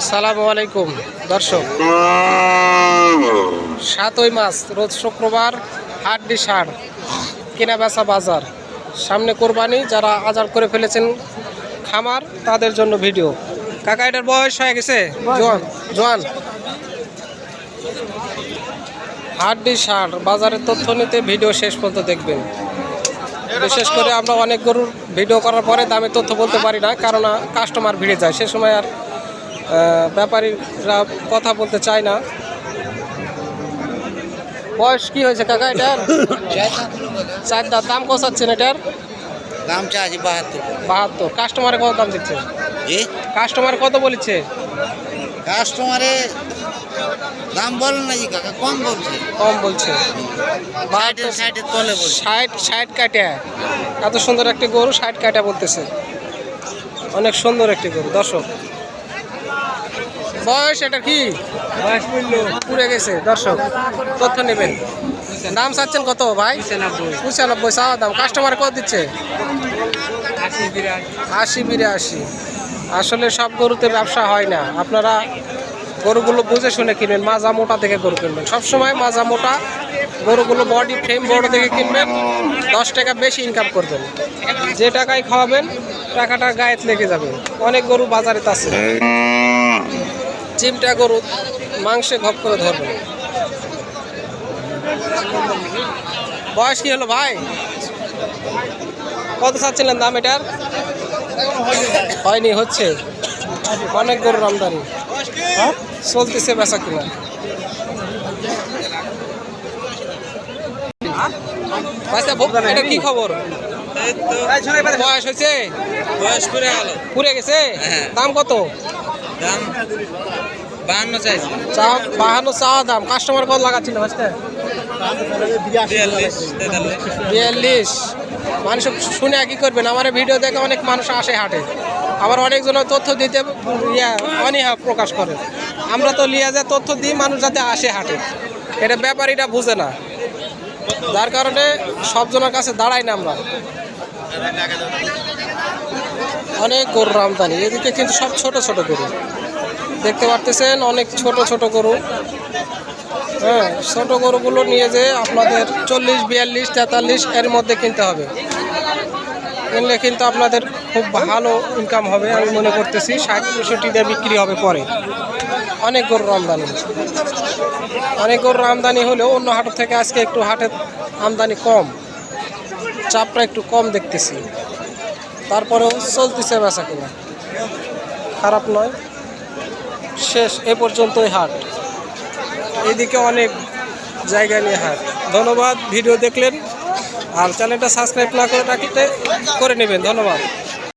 আসসালামু আলাইকুম দর্শক। সাতই মাস রোজ শুক্রবার হাড্ডি সার কেনা বেচা বাজার। সামনে কোরবানি যারা আজার করে ফেলেছেন খামার তাদের জন্য ভিডিও। কাকা এটার বয়স হয়ে গেছে? জোয়ান জোয়ান। হাড্ডি সার বাজারের তথ্য নিতে ভিডিও শেষ পর্যন্ত দেখবেন। বিশেষ করে আমরা অনেক গরুর ভিডিও করার পরে দামের তথ্য বলতে পারি না কারণ কাস্টমার ভিড়ে যায় সে সময় আর ব্যাপারীরা কথা বলতে চায় না। বয়স কি হয়েছে কাকা এটার? চার দাঁত দাম কষাচ্ছেন এটার? দাম চাচ্ছি বাহাত্তর। বাহাত্তর। কাস্টমারে কত দাম দিচ্ছে? জি? কাস্টমার কত বলেছে? কাস্টমারে দাম বলেন না জি কাকা কম বলছে। কম বলছে। ষাটের ষাটের তলে বলছে। ষাট ষাট কাটা এত সুন্দর একটি গরু ষাট কাটা বলতেছে। অনেক সুন্দর একটি গরু দর্শক। বয়স এটা কি? পুড়ে গেছে দর্শক তথ্য নেবেন। দাম চাচ্ছেন কত ভাই? পঁচানব্বই। চাওয়া দাম। কাস্টমার কত দিচ্ছে? আশি বিরাশি। আসলে সব গরুতে ব্যবসা হয় না। আপনারা গরুগুলো বুঝে শুনে কিনবেন মাজা মোটা থেকে গরু কিনবেন। সবসময় মাজা মোটা গরুগুলো বডি ফ্রেম বড় থেকে কিনবেন দশ টাকা বেশি ইনকাম করবেন। যে টাকায় খাওয়াবেন টাকাটা গায়ে লেগে যাবে। অনেক গরু বাজারে আছে। চিমটা গরু মাংসে ঘপ করে ধরবে। বয়স কি হলো ভাই? কত চাচ্ছিলেন দাম এটার? হয়নি হচ্ছে। অনেক গরুর আমদানি। চলতেছে বেচা কিনা। আচ্ছা এটা কি খবর? বয়স হয়েছে? বয়স করে গেল। গেছে? হ্যাঁ। দাম কত? দাম বাহান্ন চাইছি। চা বাহান্ন চা দাম। কাস্টমার কত লাগাচ্ছিল আজকে? বিয়াল্লিশ মানুষ শুনে কি করবেন? আমার ভিডিও দেখে অনেক মানুষ আসে হাটে। আবার অনেকজন তথ্য দিতে ইয়া অনীহা প্রকাশ করে। আমরা তো লিয়া যে তথ্য দিই মানুষ যাতে আসে হাটে। এটা ব্যাপারীরা বুঝে না। যার কারণে সবজনের কাছে দাঁড়াই না আমরা। অনেক গরুর আমদানি। এদিকে কিন্তু সব ছোট ছোট গরু। দেখতে পারতেছেন, অনেক ছোট ছোট গরু। হ্যাঁ ছোট গরুগুলো নিয়ে যে আপনাদের চল্লিশ, বিয়াল্লিশ, তেতাল্লিশ এর মধ্যে কিনতে হবে। কিনলে কিন্তু আপনাদের খুব ভালো ইনকাম হবে, আমি মনে করতেছি। ষাট, পঁয়ষট্টি দিয়ে বিক্রি হবে পরে। অনেক গরুর আমদানি। অনেক গরুর আমদানি হলেও অন্য হাটের থেকে আজকে একটু হাটের আমদানি কম। চাপটা একটু কম দেখতেছি। তারপরেও চলতেছে বেচা কিনা খারাপ নয়। শেষ, এ পর্যন্তই হাট। এদিকে অনেক জায়গা নিয়ে হাট। ধন্যবাদ, ভিডিও দেখলেন। আর চ্যানেলটা সাবস্ক্রাইব না করে রাখতে করে নেবেন। ধন্যবাদ।